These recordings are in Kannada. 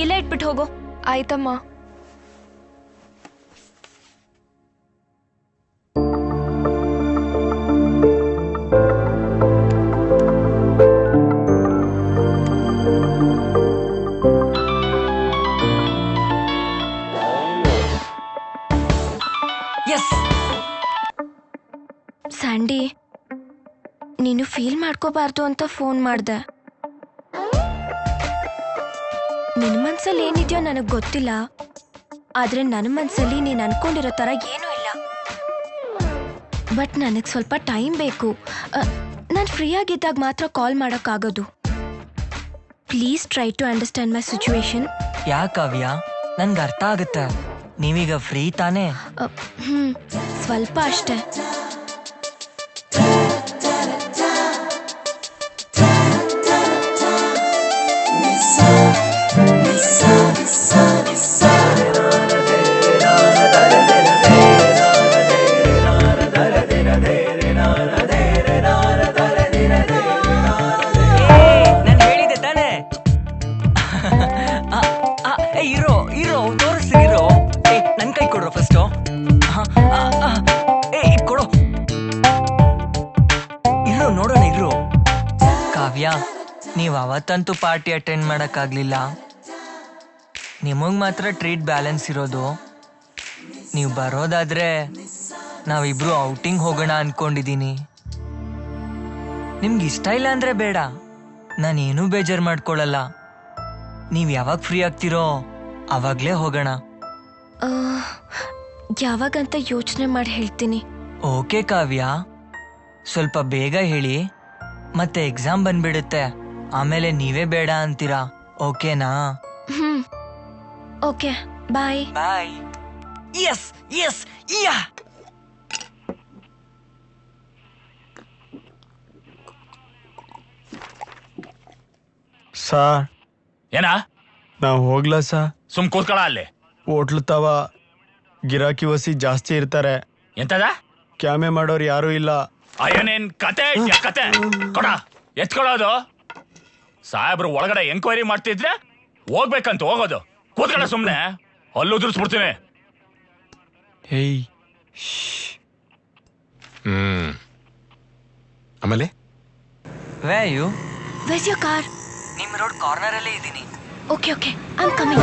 ಇಲ್ಲೇ ಇಟ್ಬಿಟ್ಟು ಹೋಗು. ಆಯ್ತಮ್ಮ. ಸ್ಯಾಂಡಿ ನೀನು ಫೀಲ್ ಮಾಡ್ಕೋಬಾರ್ದು ಅಂತ ಫೋನ್ ಮಾಡ್ದೆ. ನಿನ್ನ ಮನ್ಸಲ್ಲಿ ಏನಿದೆಯೋ ನನಗೆ ಗೊತ್ತಿಲ್ಲ. ಆದ್ರೆ ನನ್ನ ಮನ್ಸಲ್ಲಿ ನೀನ್ ಅನ್ಕೊಂಡಿರೋ ತರ ಏನೂ ಇಲ್ಲ. ಬಟ್ ನನಗೆ ಸ್ವಲ್ಪ ಟೈಮ್ ಬೇಕು. ನಾನು ಫ್ರೀ ಆಗಿದ್ದಾಗ ಮಾತ್ರ call ಮಾಡೋಕ್ಕಾಗೋದು. Please try to understand my situation yeah Kavya? ನನ್ಗೆ ಅರ್ಥ ಆಗುತ್ತೆ. ನೀವೀಗ ಫ್ರೀ ತಾನೇ? ಹ್ಮ್ ಸ್ವಲ್ಪ ಅಷ್ಟೇ. ನೀವ್ ಅವತ್ತಂತೂ ಪಾರ್ಟಿ ಅಟೆಂಡ್ ಮಾಡೋಕ್ಕಾಗಲಿಲ್ಲ. ನಿಮಗೆ ಮಾತ್ರ ಟ್ರೀಟ್ ಬ್ಯಾಲೆನ್ಸ್ ಇರೋದು. ನೀವು ಬರೋದಾದ್ರೆ ನಾವಿಬ್ರು ಔಟಿಂಗ್ ಹೋಗೋಣ ಅಂದ್ಕೊಂಡಿದ್ದೀನಿ ನಿಮ್ಗೆ ಇಷ್ಟ ಇಲ್ಲ ಅಂದರೆ ಬೇಡ. ನಾನೇನೂ ಬೇಜಾರು ಮಾಡ್ಕೊಳ್ಳಲ್ಲ ನೀವು ಯಾವಾಗ ಫ್ರೀ ಆಗ್ತಿರೋ ಆವಾಗಲೇ ಹೋಗೋಣ. ಯಾವಾಗಂತ ಯೋಚನೆ ಮಾಡಿ ಹೇಳ್ತೀನಿ. ಓಕೆ ಕಾವ್ಯ. ಸ್ವಲ್ಪ ಬೇಗ ಹೇಳಿ. ಮತ್ತೆ ಎಕ್ಸಾಮ್ ಬಂದ್ಬಿಡುತ್ತೆ. ಆಮೇಲೆ ನೀವೇ ಬೇಡ ಅಂತೀರಾ? ಓಕೆನಾ? ಹ್ಮ್. Okay bye. Bye. Yes yes yeah. Sir ಏನಾ? ನಾವು ಹೋಗ್ಲಾ ಸರ್ ಸುಮ್ ಕೂತ್ಕೊಳ ಅಲ್ಲಿ. ಹೋಟ್ಲು ತವ ಗಿರಾಕಿ ವಸಿ ಜಾಸ್ತಿ ಇರ್ತಾರೆ. ಎಂತದ? ಕ್ಯಾಮೆ ಮಾಡೋರು ಯಾರು ಇಲ್ಲ. ಅಯ್ಯನೇನ್ ಕತೆ ಕತೆ. ಕೊಡ ಎತ್ಕೊಳ್ಳೋದು ಸಾಹೇಬ್ರು ಒಳಗಡೆ ಎಂಕ್ವೈರಿ ಮಾಡ್ತಿದ್ರೆ ಹೋಗ್ಬೇಕಂತ ಹೋಗೋದು. ಕೂತ್ಕೊಳ ಸುಮ್ನೆ. ಹಲ್ಲು ಉದುರಿಸ್ಬಿಡ್ತೀನಿ. Hey hmm. ಆಮೇಲೆ? Where you was your car ನಿಮ್ಮ ರೋಡ್ ಕಾರ್ನರ್ ಅಲ್ಲೇ ಇದ್ದೀನಿ. ಓಕೆ ಓಕೆ ಐಮ್ ಕಮಿಂಗ್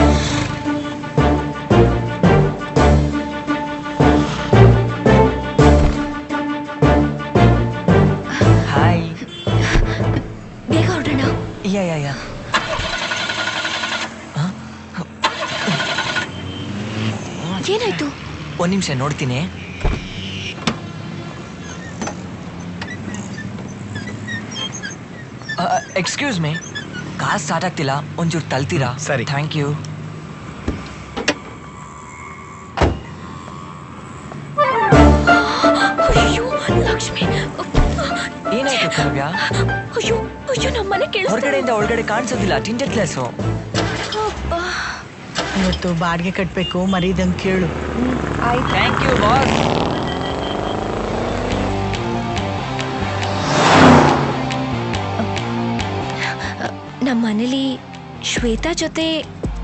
ನಿಮಿಷ ನೋಡ್ತೀನಿ. ಎಕ್ಸ್ಕ್ಯೂಸ್ ಮೀ ಕಾರ್ ಸ್ಟಾರ್ಟ್ ಆಗ್ತಿಲ್ಲ ಒಂಚೂರು ತಲ್ತೀರಾ? ಸರಿ. ಥ್ಯಾಂಕ್ ಯು ಏನಾಯ್ತು ಕಾವ್ಯ? ಅಯ್ಯೋ ಅಯ್ಯೋ ಹೊರಗಡೆಯಿಂದ ಒಳಗಡೆ ಕಾಣಿಸೋದಿಲ್ಲ ಟಿಂಟರ್ ಕ್ಲಾಸು. ಇವತ್ತು ಬಾಡಿಗೆ ಕಟ್ಟಬೇಕು ಮರೀದಂಗೆ ಕೇಳು. ಥ್ಯಾಂಕ್ ಯು ಬಾಸ್ ನಮ್ಮ ಮನೇಲಿ ಶ್ವೇತಾ ಜೊತೆ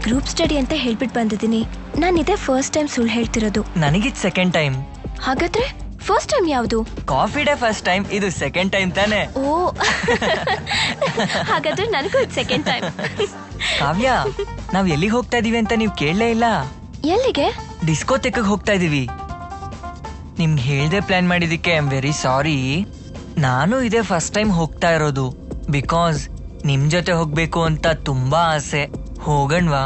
ಗ್ರೂಪ್ ಸ್ಟಡಿ ಅಂತ ಹೇಳ್ಬಿಟ್ಟು ಬಂದಿದ್ದೀನಿ. ನಾನು ಇದೇ ಫಸ್ಟ್ ಟೈಮ್ ಸುಳ್ಳು ಹೇಳ್ತಿರೋದು. ನನಗಿದ್ ಸೆಕೆಂಡ್ ಟೈಮ್ ಹಾಗಾದ್ರೆ ಫಸ್ಟ್ ಟೈಮ್ ಯಾವುದು? ಕಾಫಿ ಡೇ ಫಸ್ಟ್ ಟೈಮ್ ಇದು ಸೆಕೆಂಡ್ ಟೈಮ್ ತಾನೆ. ಓ. ಹಾಗಾದ್ರೆ ನನಗೂ ಇದು ಸೆಕೆಂಡ್ ಟೈಮ್ ಕಾವ್ಯ ನಾವ್ ಎಲ್ಲಿಗೆ ಹೋಗ್ತಾ ಇದೀವಿ ಅಂತ ನೀವು ಕೇಳಲೇ ಇಲ್ಲ. ಎಲ್ಲಿಗೆ? ಡಿಸ್ಕೋತೆಕ್ ಹೋಗ್ತಾ ಇದೀವಿ. ನಿಮ್ಗೆ ಹೇಳ್ದೆ ಪ್ಲಾನ್ ಮಾಡಿದಕ್ಕೆ ಐ ಆಮ್ ವೆರಿ ಸಾರಿ ನಾನು ಇದೇ ಫಸ್ಟ್ ಟೈಮ್ ಹೋಗ್ತಾ ಇರೋದು. ಬಿಕಾಸ್ ನಿಮ್ ಜೊತೆ ಹೋಗ್ಬೇಕು ಅಂತ ತುಂಬಾ ಆಸೆ. ಹೋಗಣ್ವಾ?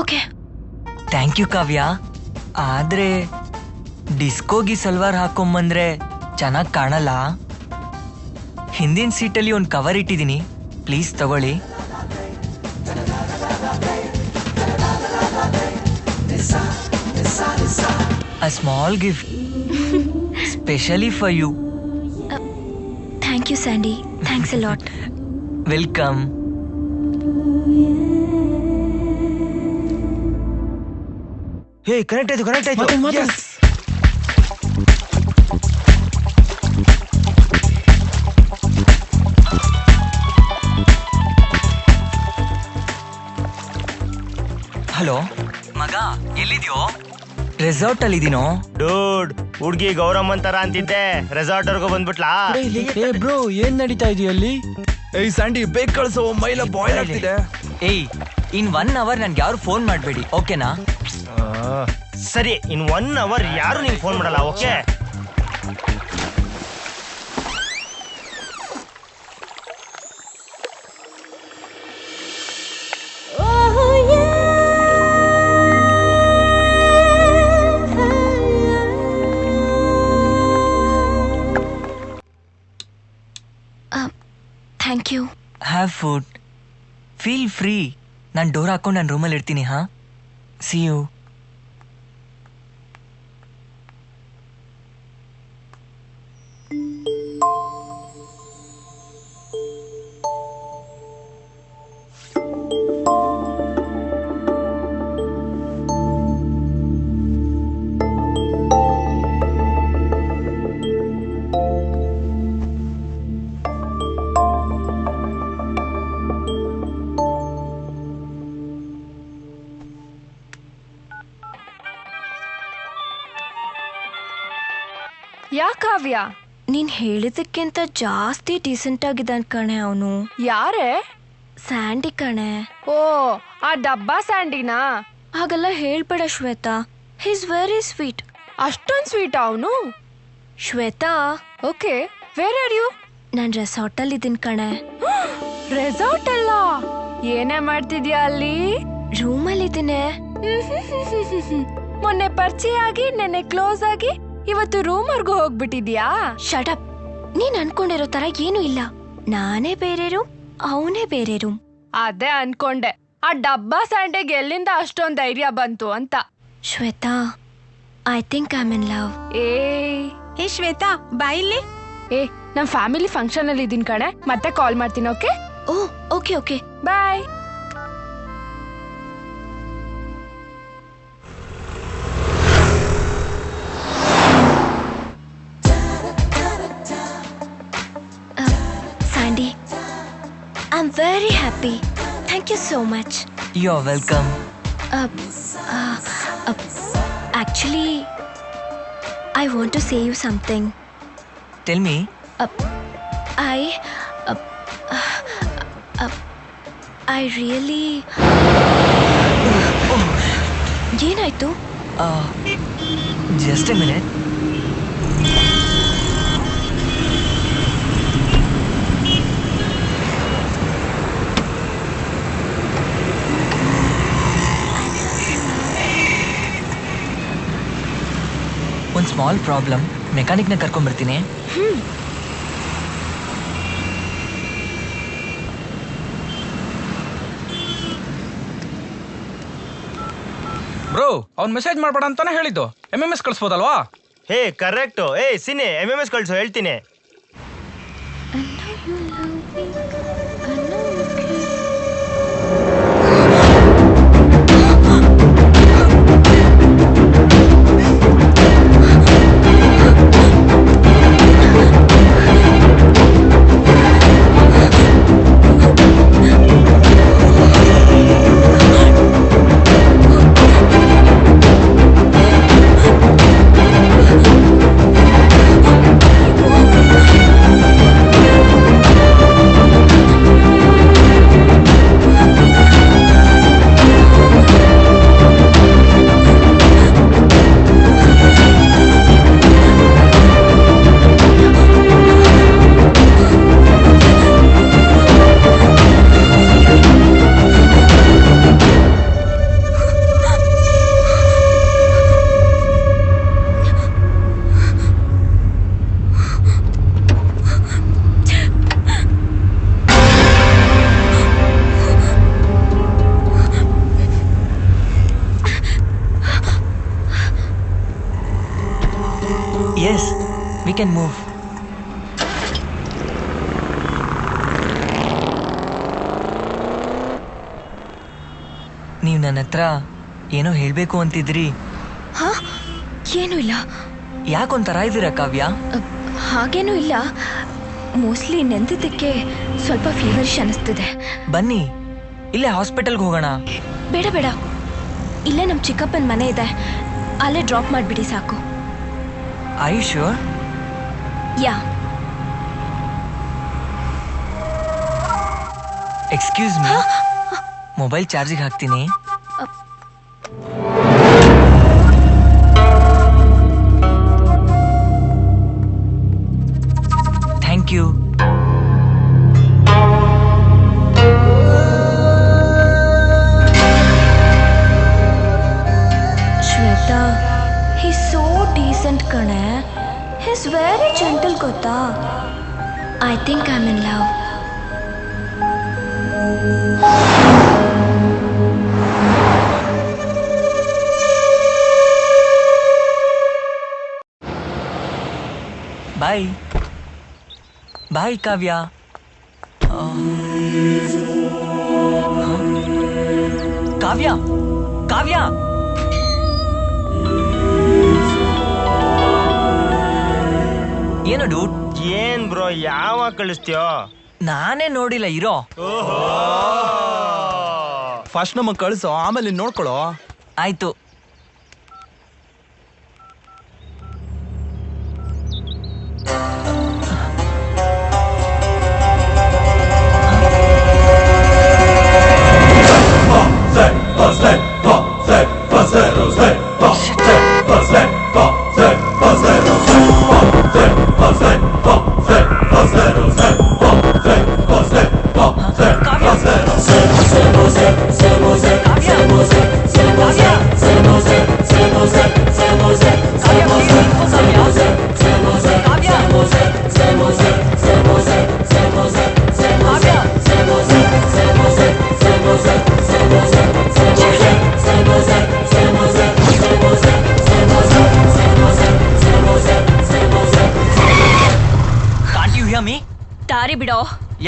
ಓಕೆ. Thank you Kavya. ಆದ್ರೆ ಡಿಸ್ಕೋಗಿ ಸಲ್ವಾರ್ ಹಾಕೊಂಬಂದ್ರೆ ಚೆನ್ನಾಗಿ ಕಾಣಲ್ಲ? ಹಿಂದಿನ ಸೀಟಲ್ಲಿ ಒಂದು ಕವರ್ ಇಟ್ಟಿದ್ದೀನಿ ಪ್ಲೀಸ್ ತಗೊಳ್ಳಿ. A small gift specially for you thank you Sandy thanks a lot welcome hey connect ಆಯ್ತು ಕನೆಕ್ಟ್ ಆಯ್ತು. ಹಲೋ? ಮಗ ಎಲ್ಲಿದ್ಯೋ? ರೆಸಾರ್ಟ್ ಅಲ್ಲಿ ಇದೀನೋ? ಡೂಡ್ ಹುಡ್ಗಿ ಗೌರಮ್ ತರ ಅಂತಿದ್ದೆ. ರೆಸಾರ್ಟ್ ವರ್ಗೂ ಬಂದ್ಬಿಟ್ಲಾ? ಏ ಬ್ರೋ ಏನ್ ನಡೀತಾ ಇದೆಯಾ ಅಲ್ಲಿ? ಏಯ್ ಸಂಡಿ ಬೇಗ ಕಳ್ಸೋ ಮೈಲ ಬಾಯ್ಲ್ ಆಗ್ತಿದೆ. ಏಯ್ ಇನ್ ಒನ್ ಅವರ್ ನನ್ಗೆ ಯಾರು ಫೋನ್ ಮಾಡ್ಬೇಡಿ ಓಕೆನಾ ಸರಿ ಇನ್ ಒನ್ ಅವರ್ ಯಾರು ನಿಂಗೆ ಫೋನ್ ಮಾಡಲ್ಲ okay thank you have food feel free ನಾನು ಡೋರ್ ಹಾಕೊಂಡು ನಾನು ರೂಮಲ್ಲಿ ಇರ್ತೀನಿ ಹಾ? ಸಿ ಯು ಯಾಕಾವ್ಯ ನೀನ್ ಹೇಳಿದಕ್ಕಿಂತ ಜಾಸ್ತಿ ಡೀಸೆಂಟ್ ಆಗಿದ್ದಾನ್ ಕಣೆ ಅವನು. ಯಾರೇ? ಸ್ಯಾಂಡಿ ಕಣೆ. ಓ ಆ ಡಬ್ಬಾ ಸ್ಯಾಂಡಿನಾ? ಹಾಗೆಲ್ಲ ಹೇಳ್ಬೇಡ ಶ್ವೇತಾ. ಹಿಸ್ ವೆರಿ ಸ್ವೀಟ್ ಅಷ್ಟೊಂದ್ ಸ್ವೀಟ್ ಅವನು? Shweta? Okay where are you ನಾನ್ ರೆಸಾರ್ಟಲ್ಲಿ ಇದ್ದೀನಿ ಕಣೆ. ರೆಸಾರ್ಟ್ ಅಲ್ಲ? ಏನೇ ಮಾಡ್ತಿದ್ಯಾ ಅಲ್ಲಿ? ರೂಮಲ್ಲಿ ಇದ್ದೀನಿ ಮೊನ್ನೆ ಪರಿಚಯ ಆಗಿ ನೆನ್ನೆ ಕ್ಲೋಸ್ ಆಗಿ ಇವತ್ತು ರೂಮರ್ಗೂ ಹೋಗ್ಬಿಟ್ಟಿದ್ಯಾ? ಶಟಪ್ ನೀನ್ ಅನ್ಕೊಂಡಿರೋ ತರ ಏನೂ ಇಲ್ಲ. ನಾನೇ ಬೇರೆ ರೂಮ್ ಅವನೇ ಬೇರೆ ರೂಮ್. ಅದೇ ಅನ್ಕೊಂಡೆ. ಆ ಡಬ್ಬಾ ಸ್ಯಾಂಡೆಗೆ ಎಲ್ಲಿಂದ ಅಷ್ಟೊಂದ್ ಧೈರ್ಯ ಬಂತು ಅಂತ. Shweta I think I in love ಏ. ಏ ಶ್ವೇತಾ ಬಾಯಿಲಿ ಏ ನಮ್ ಫ್ಯಾಮಿಲಿ ಫಂಕ್ಷನ್ ಅಲ್ಲಿ ಇದೀನಿ ಕಣೆ. ಮತ್ತೆ ಕಾಲ್ ಮಾಡ್ತೀನಿ okay? Oh okay okay. Bye. I am very happy thank you so much you are welcome actually I want to say you something tell me I I really ಏನಾಯ್ತು ಜಸ್ಟ್ ಎ ಮಿನಿಟ್ ಒಂದು ಸ್ಮಾಲ್ ಪ್ರಾಬ್ಲಮ್ ಮೆಕ್ಯಾನಿಕ್ನ ಕರ್ಕೊಂಡ್ಬರ್ತೀನಿ ಬ್ರೋ ಅವ್ನ್ ಮೆಸೇಜ್ ಮಾಡ್ಬೇಡ ಅಂತಾನೆ ಹೇಳಿದ್ದು. ಎಂ ಎಂ ಎಸ್ ಕಳಿಸ್ಬೋದಲ್ವಾ? ಹೇ ಕರೆಕ್ಟ್ ಏ ಸಿನಿ ಎಂ ಎಂ ಎಸ್ ಕಳ್ಸು ಹೇಳ್ತೀನಿ. ಹತ್ರ ಏನೋ ಹೇಳಬೇಕು ಅಂತಿದ್ರಿ. ಹಾ ಏನೂ ಇಲ್ಲ. ಯಾಕೊಂಥರ ಇದ್ದೀರಾ ಕಾವ್ಯ? ಹಾಗೇನೂ ಇಲ್ಲ. ಮೋಸ್ಟ್ಲಿ ನೆಂದಿದ್ದಕ್ಕೆ ಸ್ವಲ್ಪ ಫೀವರಿಶ್ ಅನಿಸ್ತಿದೆ ಬನ್ನಿ ಇಲ್ಲೇ ಹಾಸ್ಪಿಟಲ್ಗೆ ಹೋಗೋಣ. ಬೇಡ ಬೇಡ. ಇಲ್ಲೇ ನಮ್ಮ ಚಿಕ್ಕಪ್ಪನ ಮನೆ ಇದೆ. ಅಲ್ಲೇ ಡ್ರಾಪ್ ಮಾಡಿಬಿಡಿ ಸಾಕು. Ayush yeah. Excuse me mobile ಚಾರ್ಜಿಗೆ ಹಾಕ್ತೀನಿ. ಡೀಸೆಂಟ್ ಕಣೆ ಹಿಸ್ ವೆರಿ ಜೆಂಟಲ್ ಗೊತ್ತಾ I think I in love bye bye Kavya ಆ. ಹ? ಕಾವ್ಯ ಏನು ಡೂಟ್ ಏನ್ ಬ್ರೋ ಯಾವಾಗ ಕಳಿಸ್ತೀಯೋ? ನಾನೇ ನೋಡಿಲ್ಲ ಇರೋ. ಫಸ್ಟ್ ನಮಗ್ ಕಳಿಸೋ ಆಮೇಲೆ ನೋಡ್ಕೊಳ್ಳೋ ನೋಡ್ಕೊಳೋ. ಆಯ್ತು.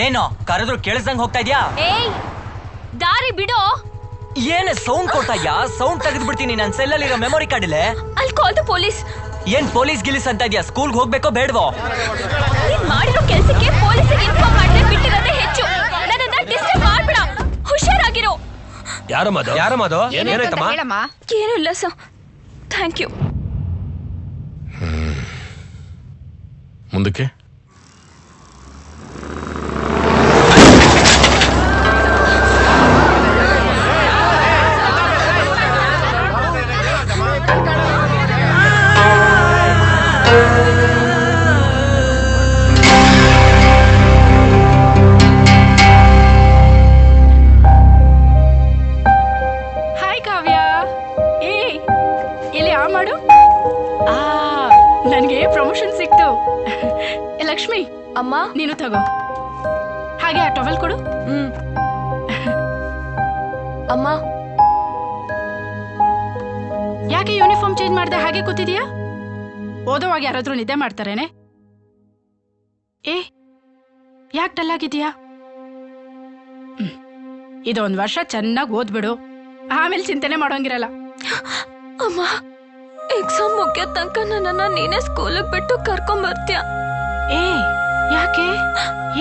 ಏನೋ ಕರೆದ್ರು ಕೇಳಿಸ್ದಂಗ್ ಹೋಗ್ತಾ ಇದ್ಯಾ? ಏಯ್ ದಾರಿ ಬಿಡೋ. ಏನ್ ಸೌಂಡ್ ಕೊಡ್ತಾಯ್ಯಾ ಸೌಂಡ್ ತೆಗೆದು ಬಿಡ್ತೀನಿ ನನ್ನ ಸೆಲ್ಲಲ್ಲಿರೋ ಮೆಮೊರಿ ಕಾರ್ಡ್ ಇಲ್ಲೇ. ಅಲ್ಲಿ ಕಾಲ್ ಪೊಲೀಸ್ ಏನ್ ಪೊಲೀಸ್ ಗಿಲೀಸ್ ಅಂತ ಇದ್ಯಾ? ಸ್ಕೂಲ್ಗೆ ಹೋಗ್ಬೇಕೋ ಬೇಡವೋ? ನೀನ್ ಮಾಡಿರೋ ಕೆಲ್ಸಕ್ಕೆ ಪೊಲೀಸಿಗೆ ಇನ್ಫಾರ್ಮ್ ಮಾಡದೆ ಬಿಟ್ಟಿರೋದೇ ಹೆಚ್ಚು. ನನ್ನನ್ನ ಡಿಸ್ಟರ್ಬ್ ಮಾಡ್ಬೇಡ. ಹುಷಾರಾಗಿರೋ. ಯಾರಮ್ಮದು ಯಾರಮ್ಮದು ಏನಾಯ್ತಮ್ಮ? ಹೇಳಮ್ಮ. ಏನೂ ಇಲ್ಲ ಸರ್ ಥ್ಯಾಂಕ್ ಯು ಮುಂದಕ್ಕೆ? ಓದೋವಾಗ ಯಾರಾದ್ರೂ ನಿದ್ದೆ ಮಾಡ್ತಾರೇನೆ? ಏ ಯಾಕೆ ಡಲ್ ಆಗಿದೀಯಾ. ಇದೊಂದ್ ವರ್ಷ ಚೆನ್ನಾಗಿ ಓದ್ಬಿಡು. ಆಮೇಲೆ ಚಿಂತನೆ ಮಾಡೋಂಗಿರಲ್ಲ. ಅಮ್ಮ ಎಕ್ಸಾಮ್ ಮುಗಿಯ ತನಕ ನನ್ನನ್ನ ನೀನೇ ಸ್ಕೂಲಿಗೆ ಬಿಟ್ಟು ಕರ್ಕೊಂಡ್ ಬರ್ತೀಯ? ಏ ಯಾಕೆ?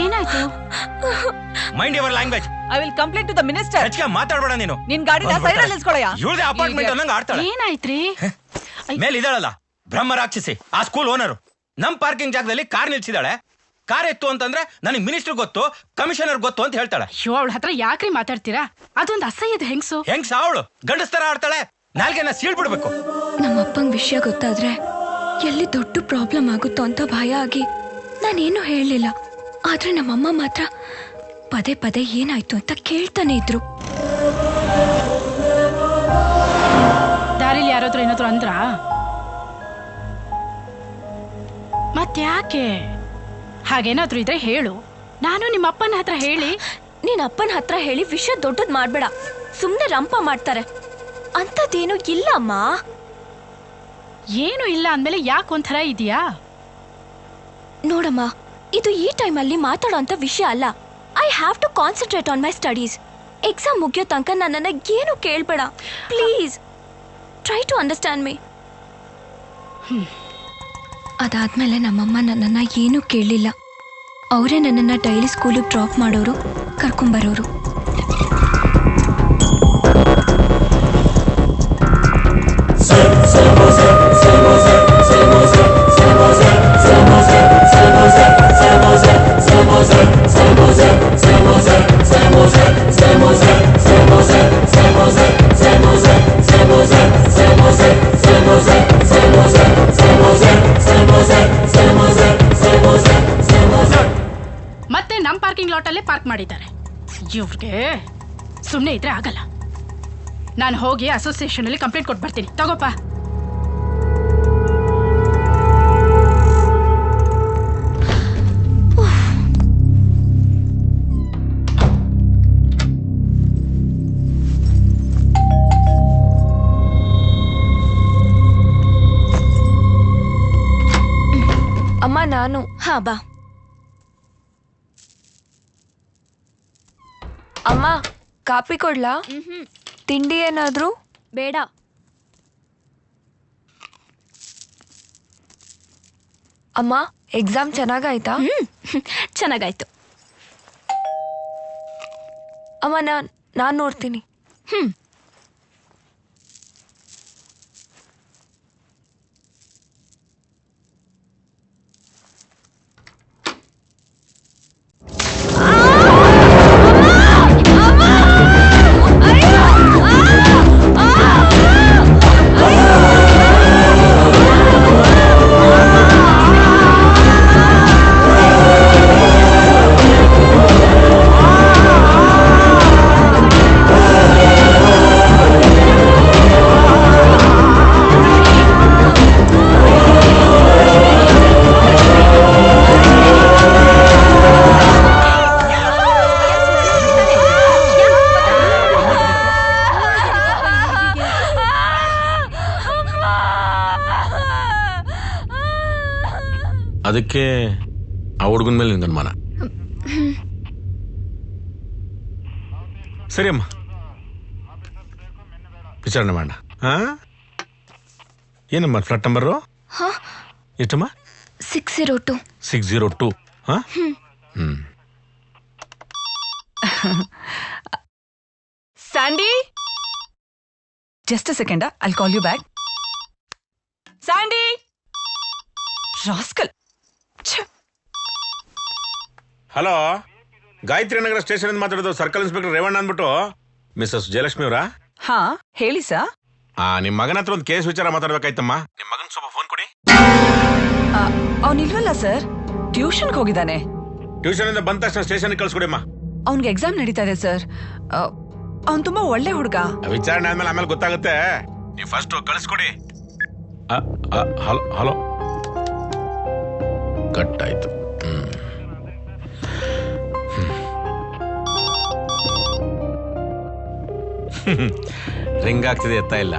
ಏನಾಯ್ತು? Mind your language I will complaint to the minister ಹೆಚ್ಚಿಗೆ ಮಾತಾಡಬೇಡ ನೀನು. ನಿನ್ ಗಾಡಿ ಸೈಡ್ ಅಲ್ಲಿ ನಿಲ್ಸ್ಕೊಳಯ್ಯ? ಇವಳದೇ ಅಪಾರ್ಟ್ಮೆಂಟ್ ಅನ್ನಂಗ್ ಆಡ್ತಾಳೆ. ಏನಾಯ್ತ್ರಿ? ಮೇಲೆ ಇದಾಳಲ್ಲ ಬ್ರಹ್ಮ ರಾಕ್ಷಸಿ ಆ ಸ್ಕೂಲ್ ಓನರು ನಮ್ ಪಾರ್ಕಿಂಗ್ ಜಾಗದಲ್ಲಿ ಕಾರ್ ನಿಲ್ಸಿದಾಳೆ. ಕಾರ್ ಎತ್ತು ಅಂತಂದ್ರೆ ನನಗೆ ಮಿನಿಸ್ಟರ್ ಗೊತ್ತು ಕಮಿಷನರ್ ಗೊತ್ತು ಅಂತ ಹೇಳ್ತಾಳೆ. ಅಯ್ಯೋ ಅವಳ ಹತ್ರ ಯಾಕ್ರಿ ಮಾತಾಡ್ತೀರಾ? ಅದೊಂದು ಅಸಹ್ಯದ ಹೆಂಗ್ಸು. ಹೆಂಗ್ಸ ಅವಳು? ಗಂಡಸ್ತರ ಆಡ್ತಾಳೆ. ನಾಲ್ಗೆನ ಸೀಳ್ಬಿಡ್ಬೇಕು. ನಮ್ಮ ಅಪ್ಪಂಗ್ ವಿಷಯ ಗೊತ್ತಾದ್ರೆ ಎಲ್ಲಿ ದೊಡ್ಡ ಪ್ರಾಬ್ಲಮ್ ಆಗುತ್ತೋ ಅಂತ ಭಯ ಆಗಿ ನಾನೇನು ಹೇಳಲಿಲ್ಲ. ಆದ್ರೆ ನಮ್ಮಮ್ಮ ಮಾತ್ರ ಪದೇ ಪದೇ ಏನಾಯ್ತು ಅಂತ ಕೇಳ್ತಾನೆ ಇದ್ರು. ದಾರಿಲಿ ಯಾರಾದ್ರೂ ಏನಾದ್ರು ಅಂದ್ರ? ಮತ್ಯಾಕೆ ಹಾಗೇನಾದ್ರೂ ಇದ್ರೆ ಹೇಳು. ನಾನು ನಿಮ್ಮ ಅಪ್ಪನ ಹತ್ರ ಹೇಳಿ ನೀನ್ ಅಪ್ಪನ ಹತ್ರ ಹೇಳಿ ವಿಷಯ ದೊಡ್ಡದ್ ಮಾಡ್ಬೇಡ. ಸುಮ್ನೆ ರಂಪ ಮಾಡ್ತಾರೆ. ಅಂತದೇನು ಇಲ್ಲ ಅಮ್ಮ. ಏನು ಇಲ್ಲ ಅಂದ್ಮೇಲೆ ಯಾಕೆ ಒಂಥರ ಇದೆಯಾ ನೋಡಮ್ಮ ಇದು ಈ ಟೈಮಲ್ಲಿ ಮಾತಾಡೋಂಥ ವಿಷಯ ಅಲ್ಲ. I have to concentrate on my studies exam ಮುಗಿಯೋ ತನಕ ನನ್ನನ್ನು ಏನು ಕೇಳಬೇಡ. Please try to understand me ಅದಾದ್ಮೇಲೆ ನಮ್ಮಮ್ಮ ನನ್ನನ್ನ ಏನೂ ಕೇಳಲಿಲ್ಲ ಅವರೇ ನನ್ನನ್ನ ಡೈಲಿ ಸ್ಕೂಲಿಗೆ ಡ್ರಾಪ್ ಮಾಡೋರು ಕರ್ಕೊಂಬರೋರು ಮತ್ತೆ ಪಾರ್ಕ್ ಮಾಡಿದ್ದಾರೆ. ಇವ್ರಿಗೆ ಸುಮ್ಮನೆ ಇದ್ರೆ ಆಗಲ್ಲ. ನಾನು ಹೋಗಿ ಅಸೋಸಿಯೇಷನ್ ಅಲ್ಲಿ ಕಂಪ್ಲೇಂಟ್ ಕೊಟ್ಟು ಬರ್ತೀನಿ. ತಗೋಪ್ಪ ಅಮ್ಮ ನಾನು. ಹಾ ಬಾ. ಅಮ್ಮ ಕಾಪಿ ಕೊಡ್ಲಾ? ತಿಂಡಿ ಏನಾದರೂ? ಬೇಡ. ಅಮ್ಮ ಎಕ್ಸಾಮ್ ಚೆನ್ನಾಗಾಯ್ತಾ? ಚೆನ್ನಾಗಾಯ್ತು. ಅಮ್ಮ ನಾನು ನಾನ್ ನೋಡ್ತೀನಿ. ಹ್ಮ್. ಅದಕ್ಕೆ ಆ ಹುಡುಗನ ಮೇಲೆ ನಿಂಗೆ ಅನುಮಾನ? ಸರಿ ಅಮ್ಮ. ವಿಚಾರಣೆ ಮಾಡೋಣ ಹಾ ಏನಮ್ಮ ಫ್ಲಾಟ್ ನಂಬರು? ಹಾ? ಎಷ್ಟಮ್ಮ? Six zero two. Six zero two. ಹಾ? ಹ್ಮ್. Sandy? Just second I call you back Sandy? Rascal hello? Gayatri Nagar station ಇಂದ ಮಾತಾಡೋದು ಸರ್ಕಲ್ ಇನ್ಸ್ಪೆಕ್ಟರ್ ರೇವಣ್ಣ ಅಂದ್ಬಿಟ್ಟು. ಮಿಸ್ಸಸ್ ಜಯಲಕ್ಷ್ಮಿ ಅವರಾ? ಹಾ ಹೇಳಿ ಸರ್. ಆ ನಿಮ್ ಮಗನ ಹತ್ರ ಒಂದು ಕೇಸ್ ವಿಚಾರ ಮಾತಾಡ್ಬೇಕಾಯ್ತಮ್ಮ. ನಿಮ್ ಮಗನ್ ಸ್ವಲ್ಪ ಫೋನ್ ಕೊಡಿ. ಅವನಿಲ್ವಲ್ಲ ಸರ್? ಟ್ಯೂಷನ್ಗೆ ಹೋಗಿದ್ದಾನೆ. ಟ್ಯೂಷನ್ ಇಂದ ಬಂದ ತಕ್ಷಣ ಸ್ಟೇಷನ್ ಕಳ್ಸ್ಕೊಡಿಮ್ಮ ಅವ್ನಿಗೆ ಎಕ್ಸಾಮ್ ನಡೀತಾ ಇದೆ ಸರ್. ಅವ್ನ್ ತುಂಬಾ ಒಳ್ಳೆ ಹುಡುಗ. ವಿಚಾರಣೆ ಆದ್ಮೇಲೆ ಆಮೇಲೆ ಗೊತ್ತಾಗುತ್ತೆ. ನೀವು ಫಸ್ಟ್ ಕಳಿಸ್ಕೊಡಿ. Hello hello? ಕಟ್ ಆಯ್ತು ಹ್ಮ್. ಹ್ಮ್. ರಿಂಗ್ ಆಗ್ತಿದೆ ಎತ್ತ ಇಲ್ಲ.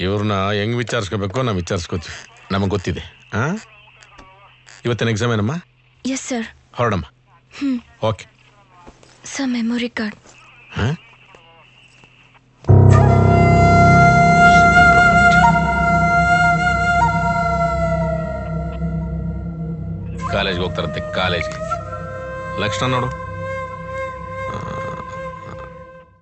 ಇವ್ರನ್ನ ಹೆಂಗ್ ವಿಚಾರಿಸ್ಕೋಬೇಕು ನಾವು ವಿಚಾರಿಸ್ಕೋತೀವಿ. ನಮಗೆ ಗೊತ್ತಿದೆ. ಆ? ಇವತ್ತಿನ ಎಕ್ಸಾಮ್ ಏನಮ್ಮ? ಎಸ್ ಸರ್ ಹೊರಡಮ್ಮ. ಓಕೆ ಸರ್ ಮೆಮೊರಿ ಕಾರ್ಡ್ ಹಾಂ ಕಾಲೇಜ್ಗೆ ಹೋಗ್ತಾರಂತೆ ಕಾಲೇಜ್ಗೆ ಲಕ್ಷಣ ನೋಡು